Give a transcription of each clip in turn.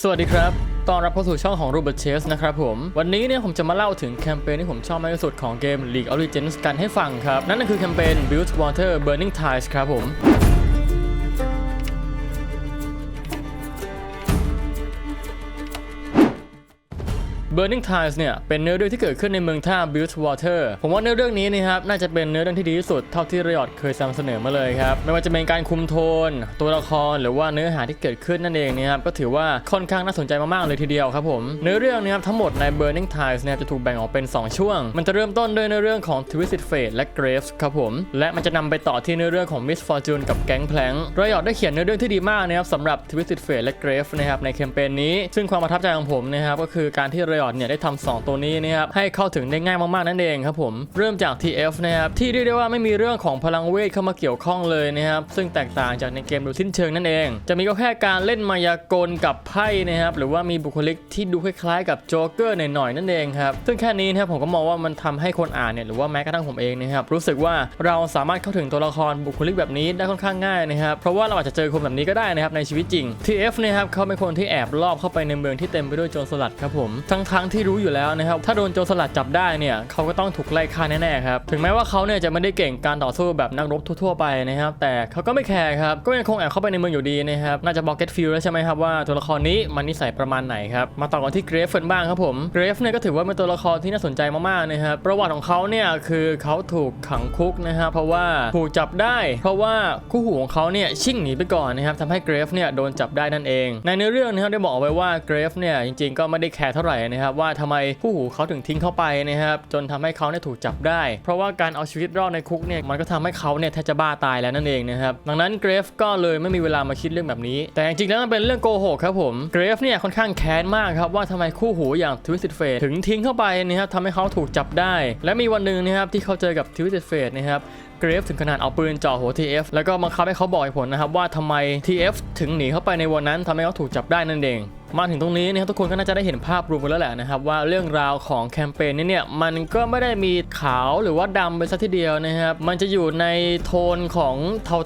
สวัสดีครับตอนรับเข้าสู่ช่องของ Robert Chase นะครับผม วันนี้เนี่ยผมจะมาเล่าถึงแคมเปญที่ผมชอบมากที่สุดของเกม League of Legends กันให้ฟังครับ นั่นก็คือแคมเปญ Build Water Burning Tides ครับผม Burning Tides เนี่ยเป็นเนื้อเรื่องที่เกิดขึ้นในเมืองท่า Build Water ผมว่าเนื้อเรื่องนี้นะครับน่าจะเป็นเนื้อเรื่องที่ดีที่สุดเท่าที่ร i อ t เคยนำเสนอมาเลยครับไม่ว่าจะเป็นการคุมโทน ตัวละครหรือว่าเนื้อหาที่เกิดขึ้นนั่นเองนะครับก็ถือว่าค่อนข้างน่าสนใจมากๆเลยทีเดียวครับผมเนื้อเรื่องนะครับทั้งหมดใน Burning Tides เนี่ยจะถูกแบ่งออกเป็น 2 ช่วง มันจะเริ่มต้นด้วยเนื้อเรื่องของ Twisted Fate และ Graves ครับผมและมันจะนำไปต่อที่เนื้อเรื่องของ Miss Fortune กับ Gang Plank ร i อ t ได้เขียนเนื้อเรื่องที่ดีมากนะครับสำหรับ Twisted Fate และ Graves นะครับในแคมเปญนี้ ซึ่งความประทับใจของผมนะครับก็คือการที่ r i อ t เนี่ยได้ทำสองตัวนี้นะครับให้เข้าถึงได้ง่ายมากๆนั่นเองครับผมเริ่มจาก TF นะครับที่เรียกได้ว่าไม่มีเรื่องของพลังเวทเข้ามาเกี่ยวข้องเลยนะครับซึ่งแตกต่างจากในเกมดยสิ้นเชิงนั่นเอง จะมีก็แค่การเล่นมายากลกับไพ่นะครับหรือว่ามีบุคลิกที่ดูคล้ายๆกับโจ๊กเกอร์หน่อยๆนั่นเองครับซึ่งแค่นี้นะครับผมก็มองว่ามันทำให้คนอ่านเนี่ยหรือว่าแม้กระทั่งผมเองนะครับรู้สึกว่าเราสามารถเข้าถึงตัวละครบุคลิกแบบนี้ได้ค่อนข้างง่ายนะครับเพราะว่าเราอาจจะเจอคนแบบนี้ก็ได้นะครับในชีวิตจริง TF นะครับเขาเป็นคนที่แอบลอบเข้าไปในเมืองที่เต็มไปด้วยโจรสลัดครับผมทั้งๆที่รู้อยู่แล้วนะครับ ถ้าโดนโจรสลัดจับได้เนี่ยเขาก็ต้องถูกไล่ฆ่าแน่ๆครับ ถึงแม้ว่าเขาเนี่ยจะไม่ได้เก่งการต่อสู้แบบนักรบทั่วๆไปนะครับ แต่เขาก็ไม่แคร์ครับ ก็ยังคงแอบเข้าไปในเมืองอยู่ดีนะครับ น่าจะบอกเก็ตฟิลแล้วใช่ไหมครับว่าตัวละครนี้มันนิสัยประมาณไหนครับ มาต่อกันที่เกรฟเฟินบ้างครับผม เกรฟเนี่ยก็ถือว่าเป็นตัวละครที่น่าสนใจมากๆนะครับ ประวัติของเขาเนี่ยคือเขาถูกขังคุกนะครับเพราะว่าถูกจับได้ เพราะว่าคู่หูของเขาเนี่ยชิ่งหนีไปก่อนนะครับทำให้เกรฟเนี่ยโดนจับได้นั่นเอง ในเนื้อเรื่องนะครับได้บอกไว้ว่าเกรฟเนี่ยจริงๆก็ไม่ได้แคร์เท่าไหร่นะครับว่าทำไมคู่หูเขาถึงทิ้งเข้าไปนะครับจนทำให้เขาเนี่ยถูกจับได้ เพราะว่าการเอาชีวิตรอดในคุกเนี่ยมันก็ทำให้เขาเนี่ยแทบจะบ้าตายแล้วนั่นเองนะครับดังนั้นเกรฟก็เลยไม่มีเวลามาคิดเรื่องแบบนี้ แต่จริงๆแล้วมันเป็นเรื่องโกหกครับผมเกรฟเนี่ยค่อนข้างแค้นมากครับว่าทำไมคู่หูอย่างทวิสติเฟสถึงทิ้งเข้าไปนะครับทำให้เขาถูกจับได้ และมีวันหนึ่งนะครับที่เขาเจอกับทวิสติเฟสนะครับ กรฟถึงขนาดเอาปืนจ่อหัว TF แล้วก็บังคับให้เขาบอกเหตุผลนะครับว่าทำไม TF ถึงหนีเข้าไปในวันนั้นทำให้เขาถูกจับได้นั่นเองมาถึงตรงนี้นะครับทุกคนก็น่าจะได้เห็นภาพรวมกันแล้วแหละนะครับว่าเรื่องราวของแคมเปญนี้เนี่ยมันก็ไม่ได้มีขาวหรือว่าดำไปซะทีเดียวนะครับมันจะอยู่ในโทนของ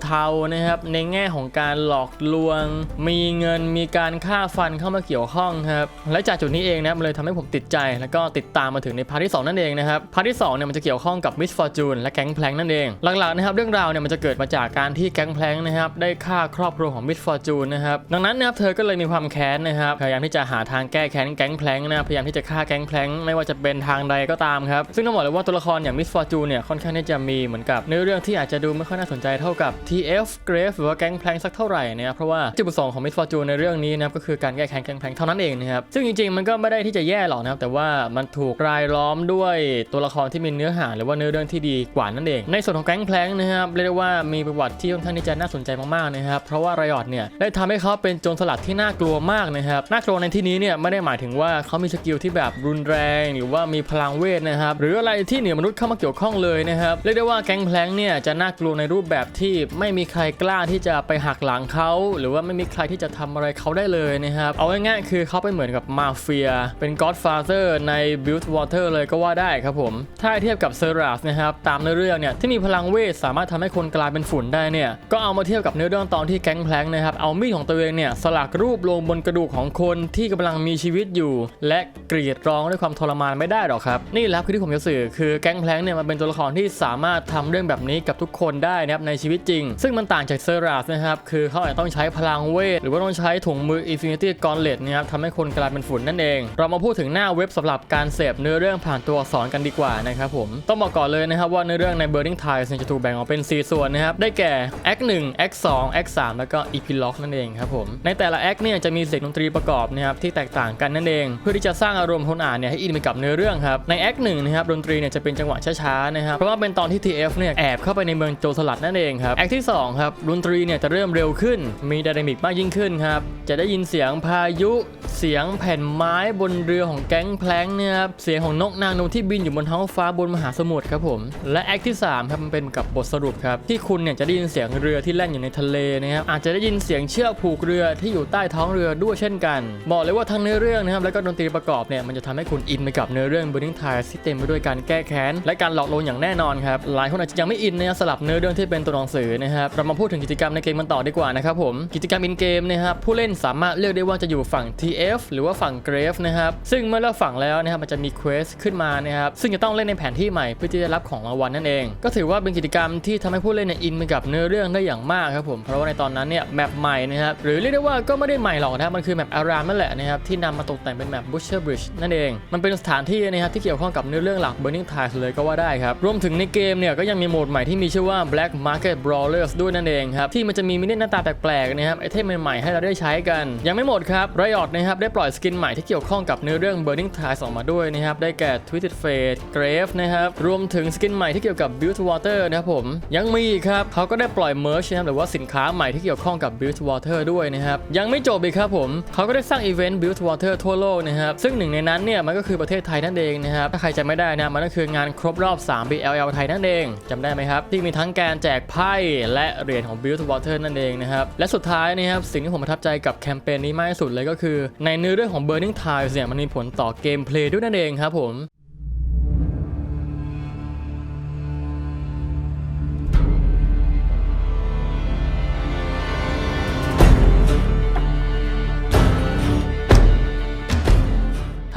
เทาๆนะครับในแง่ของการหลอกลวง มีเงินมีการฆ่าฟันเข้ามาเกี่ยวข้องครับและจากจุดนี้เองนะมันเลยทำให้ผมติดใจ แล้วก็ติดตามมาถึงในพาร์ทที่สองนั่นเองนะครับพาร์ทที่สองเนี่ยมันจะเกี่ยวข้องกับ Miss Fortune และแก๊งแพลงนั่นเองหลักๆนะครับเรื่องราวเนี่ยมันจะเกิดมาจากการที่แก๊งแพลงนะครับได้ฆ่าครอบครัวของ Miss Fortune นะครับดังนั้นนะครับเธอก็เลยมีความแค้นนะครับพยายามที่จะหาทางแก้แค้นแก๊งแพลงนะพยายามที่จะฆ่าแก๊งแพลงไม่ว่าจะเป็นทางใดก็ตามครับซึ่งต้องบอกเลยว่าตัวละครอย่าง Miss Fortune เนี่ยค่อนข้างที่จะมีเหมือนกับเนื้อเรื่องที่อาจจะดูไม่ค่อยน่าสนใจเท่ากับ TF Grave หรือว่าแก๊งแพลงสักเท่าไหร่นะครับเพราะว่าจุดประสงค์ของ Miss Fortune ในเรื่องนี้นะครับก็คือการแก้แค้นแก๊งแพลงเท่านั้นเองนะครับซึ่งจริงๆมันก็ไม่ได้ที่จะแย่หรอกนะครับแต่ว่ามันถูกรายล้อมด้วยตัวละครที่มีเนื้อหาหรือว่าเนื้อเรื่องที่ดีกว่านั่นเองในส่วนของแก๊งแพลงนะครับเรียกได้ว่ามีประวัติที่ค่อนข้างที่จะน่าสนใจมากๆนะครับเพราะว่ารายอดเนี่ยได้ทำให้เขาเป็นโจรสลัดที่น่ากลัวมากนะครับน่ากลัวในที่นี้เนี่ยไม่ได้หมายถึงว่าเขามีสกิลที่แบบรุนแรง หรือว่ามีพลังเวทนะครับหรืออะไรที่เหนือมนุษย์เข้ามาเกี่ยวข้องเลยนะครับเรียกได้ว่าแก๊งแพลงเนี่ยจะน่ากลัวในรูปแบบที่ไม่มีใครกล้าที่จะไปหักหลังเขาหรือว่าไม่มีใครที่จะทำอะไรเขาได้เลยนะครับเอาง่ายๆคือเขาเป็นเหมือนกับมาเฟีย เป็น Godfather ใน Build Water เลยก็ว่าได้ครับผมถ้าเทียบกับเซรัสนะครับตามเนื้อเรื่องเนี่ยที่มีพลังลังเวทสามารถทำให้คนกลายเป็นฝุ่นได้เนี่ยก็เอามาเทียบกับเนื้อเรื่องตอนที่แก๊งแพลงนะครับเอามีดของตัวเองเนี่ยสลักรูปลงบนกระดูกของคนที่กำลังมีชีวิตอยู่ และกรีดร้องด้วยความทรมานไม่ได้หรอกครับ นี่แหละคือที่ผมจะสื่อคือแก๊งแพลงเนี่ยมันเป็นตัวละครที่สามารถทำเรื่องแบบนี้กับทุกคนได้นะครับในชีวิตจริง ซึ่งมันต่างจากเซรัสนะครับคือเขาอาจจะต้องใช้พลังเวท หรือว่าต้องใช้ถุงมือ Infinity Gauntlet นะครับทำให้คนกลายเป็นฝุ่นนั่นเอง เรามาพูดถึงหน้าเว็บสำหรับการเสพเนื้อเรื่องผ่านตัวอักษรกันดีกว่านะครับผมต้องบอกก่อนเลยนะครับว่าเนื้อเรื่องใน Burning t i l e ยจะถูกแบ่งออกเป็น 4 ส่วนนะครับ ได้แก่ Act 1 Act 2 Act 3แล้วก็ Epilogue นั่นเองครับผม ในแต่ละ Act เนี่ยจะมีเสียงดนตรีประกอบนะครับที่แตกต่างกันนั่นเอง เพื่อที่จะสร้างอารมณ์คนอ่านเนี่ยให้อินไปกับเนื้อเรื่องครับ ใน Act 1นะครับดนตรีเนี่ยจะเป็นจังหวะช้าๆนะครับ เพราะว่าเป็นตอนที่ TF เนี่ยแอบเข้าไปในเมืองโจสลัดนั่นเองครับ Act ที่2ครับดนตรีเนี่ยจะเริ่มเร็วขึ้น มีไดนามิกมากยิ่งขึ้นครับ จะได้ยินเสียงพายุ เสียงแผ่นไม้บนเรือของแก๊งแพลงเนี่ยครับ เสียงของนกนางนมที่บินอยู่บนท้องฟ้าบนมหาสมุทรครับผม และ Act ที่3ครับมันเป็นกับบทสรุปครับ ที่คุณเนี่ยจะได้ยินเสียงเรือที่แล่นอยู่ในทะเลนะครับอาจจะได้ยินเสียงเชือกผูกเรือที่อยู่ใต้ท้องเรือด้วยเช่นกันบอกเลยว่าทั้งเนื้อเรื่องนะครับแล้วก็ดนตรีประกอบเนี่ยมันจะทำให้คุณอินไปกับเนื้อเรื่อง Burning Tide ที่เต็มไปด้วยการแก้แค้นและการหลอกลวงอย่างแน่นอนครับหลายคนอาจจะยังไม่อินนะครับสลับเนื้อเรื่องที่เป็นตัวหนังสือนะครับเรามาพูดถึงกิจกรรมในเกมมันต่อดีกว่านะครับผมกิจกรรมอินเกมนะครับผู้เล่นสามารถเลือกได้ว่าจะอยู่ฝั่ง TF หรือว่าฝั่ง Grave นะครับซึ่งเมื่อเลือกฝั่งแล้วนะครับมันจะมีเควสขึ้นมานะครับซึ่งจะต้องเล่นในแผนที่ใหม่เพื่อที่จะรับของรางวัลนั่นเอง ก็ถือว่าเป็นกิจกรรมที่ทำให้ผู้เล่นเนี่ยอินไปกับเนื้อเรื่องได้อย่างมากครับผมเพราะว่าในตอนนั้นเนี่ยแมปใหม่นะครับหรือเรียกได้ว่าก็ไม่ได้ใหม่หรอกนะครับมันคือแมปอารามนั่นแหละนะครับที่นำมาตกแต่งเป็นแมป Butcher Bridge นั่นเองมันเป็นสถานที่นะครับที่เกี่ยวข้องกับเนื้อเรื่องหลัก Burning Tides เลยก็ว่าได้ครับรวมถึงในเกมเนี่ยก็ยังมีโหมดใหม่ที่มีชื่อว่า Black Market Brawlers ด้วยนั่นเองครับที่มันจะมีมินิหน้าตาแปลกๆนะครับไอเทมใหม่ๆให้เราได้ใช้กัน ยังไม่หมดครับ Riot นะครับได้ปล่อยสกินใหม่ที่เกี่ยวข้องกับเนื้อเรื่อง Burning Tides ออกมาด้วยนะครับได้แก่ Twisted Fate Grave นะครับรวมถึงสกินใหม่ที่เกี่ยวกับ Build Water นะครับผมยังมีอีกครับเขาก็ได้ปล่อย merch นะครับหรือว่าสินค้าใหม่ที่เกี่ยวข้องกับ Build Water ด้วยนะครับยังไม่จบอีกครับผมเขาก็ได้สร้างอีเวนต์ Build Water ทั่วโลกนะครับซึ่งหนึ่งในนั้นเนี่ยมันก็คือประเทศไทยนั่นเองนะครับถ้าใครจำไม่ได้นะมันก็คืองานครบรอบ3 BLL ไทยนั่นเองจำได้ไหมครับที่มีทั้งการแจกไพ่และเหรียญของ Build Water นั่นเองนะครับและสุดท้ายนะครับสิ่งที่ผมประทับใจกับแคมเปญนี้มากที่สุดเลยก็คือ ในเนื้อเรื่องของ Burning Tides เนี่ยมันมีผลต่อเกมเพลย์ด้วยนั่นเองครับผม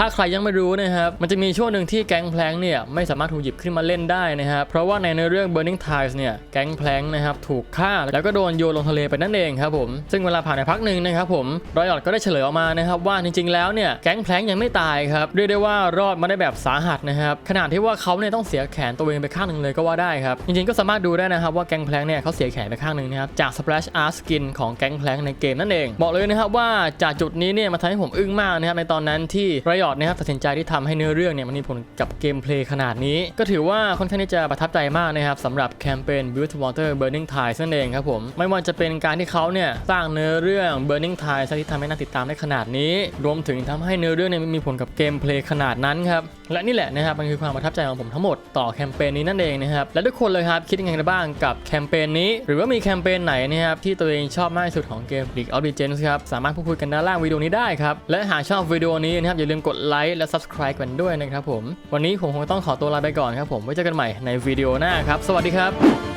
ถ้าใครยังไม่รู้นะครับมันจะมีช่วงหนึ่งที่แก๊งแพลงเนี่ยไม่สามารถถูกหยิบขึ้นมาเล่นได้นะครับเพราะว่าในเนื้อเรื่อง Burning Ties เนี่ยแก๊งแพลงนะครับถูกฆ่าแล้วก็โดนโยนลงทะเลไปนั่นเองครับผมซึ่งเวลาผ่านไปพักหนึ่งนะครับผมรอยอดก็ได้เฉลยออกมานะครับว่าจริงๆแล้วเนี่ยแก๊งแพลงยังไม่ตายครับเรียกได้ว่ารอดมาได้แบบสาหัสนะครับขนาดที่ว่าเขาเนี่ยต้องเสียแขนตัวเองไปข้างหนึ่งเลยก็ว่าได้ครับจริงๆก็สามารถดูได้นะครับว่าแก๊งแพลงเนี่ยเขาเสียแขนไปข้างหนึ่งนะครับจาก Splash Art Skin ของแก๊งแพลงในเกมนั่นเองบอกเลยนะครับว่าจากจุดนี้เนี่ยมาทำให้ผมอึ้งมากนะครับในตอนนั้นที่รอยอดนะครับตัดสินใจที่ทำให้เนื้อเรื่องเนี่ยมันมีผลกับเกมเพลย์ขนาดนี้ ก็ถือว่าค่อนข้างที่จะประทับใจมากนะครับสำหรับแคมเปญ Build Water Burning Tide นั่นเองครับผมไม่ว่าจะเป็นการที่เขาเนี่ยสร้างเนื้อเรื่อง Burning Tide ที่ทำให้น่าติดตามได้ขนาดนี้ รวมถึงทำให้เนื้อเรื่องเนี่ยมีผลกับเกมเพลย์ขนาดนั้นครับและนี่แหละนะครับมันคือความประทับใจของผมทั้งหมดต่อแคมเปญนี้นั่นเองนะครับและทุกคนเลยครับคิดยังไงกันบ้างกับแคมเปญนี้ หรือว่ามีแคมเปญไหนนะครับที่ตัวเองชอบมากที่สุดของเกม League of Legends ครับสามารถพูดคุยกันด้านล่างวิดีโอนี้ได้ครับและหากชอบวิดีโอนี้นะครับอย่าลืมกดไลค์และ Subscribe กันด้วยนะครับผม วันนี้ผมคงต้องขอตัวลาไปก่อนครับผม ไว้เจอกันใหม่ในวิดีโอหน้าครับ สวัสดีครับ